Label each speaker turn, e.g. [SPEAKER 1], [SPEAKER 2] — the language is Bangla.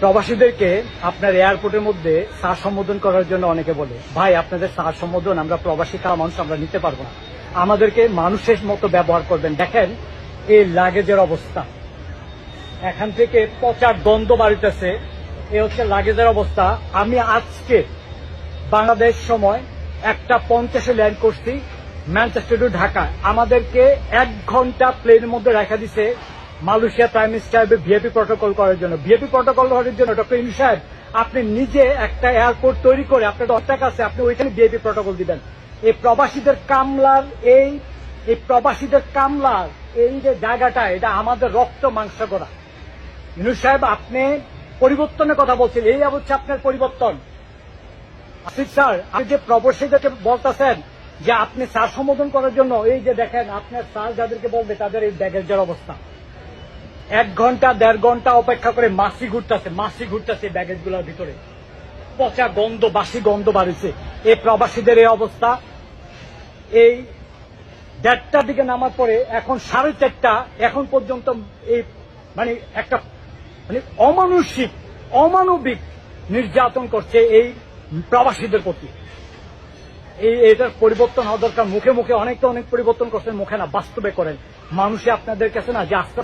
[SPEAKER 1] প্রবাসীদেরকে আপনার এয়ারপোর্টের মধ্যে সার সম্বোধন করার জন্য অনেকে বলে, ভাই, আপনাদের সার সম্বোধন, আমরা প্রবাসী খাওয়া মানুষ, আমরা নিতে পারব না। আমাদেরকে মানুষের মতো ব্যবহার করবেন। দেখেন, এই লাগেজের অবস্থা। এখান থেকে পচার দ্বন্দ্ব বাড়িতেছে। এ হচ্ছে লাগেজের অবস্থা। আমি আজকে বাংলাদেশ সময় একটা পঞ্চাশে ল্যান্ড করছি, ম্যানচেস্টার টু ঢাকা আমাদেরকে এক ঘণ্টা প্লেনের মধ্যে রাখা দিছে Malaysia prime minister VIP protocol করার জন্য। ভিআইপি প্রটোকল করার জন্য ডক্টর ইনু সাহেব, আপনি নিজে একটা এয়ারপোর্ট তৈরি করে আপনার দশ টাকা আছে, আপনি ওইখানে ভিআইপি প্রটোকল দিবেন। এই প্রবাসীদের কামলার এই এই প্রবাসীদের কামলার এই যে জায়গাটা, এটা আমাদের রক্ত মাংস করা। ইনু সাহেব, আপনি পরিবর্তনের কথা বলছেন, এই হচ্ছে আপনার পরিবর্তন। আসিফ স্যার, আপনি যে প্রবাসীদেরকে বলতেছেন যে আপনি স্যার সম্বোধন করার জন্য, এই যে দেখেন, আপনার স্যার যাদেরকে বলবে, তাদের এই ব্যাগের ব্যাগেজের অবস্থা। এক ঘণ্টা, দেড় ঘণ্টা অপেক্ষা করে মাসি ঘুরতেছে মাসি ঘুরতেছে ব্যাগেজগুলোর ভিতরে। পচা গন্ধ, বাসি গন্ধ বাড়িছে। এই প্রবাসীদের এই অবস্থা। এই দেড়টার দিকে নামার পরে এখন সাড়ে চারটা, এখন পর্যন্ত এই মানে একটা মানে অমানসিক অমানবিক নির্যাতন করছে এই প্রবাসীদের প্রতি। এই এটার পরিবর্তন হওয়া দরকার। মুখে মুখে অনেক তো অনেক পরিবর্তন করছেন, মুখে না, বাস্তবে করেন। মানুষে আপনাদের কাছে না, যে আস্তে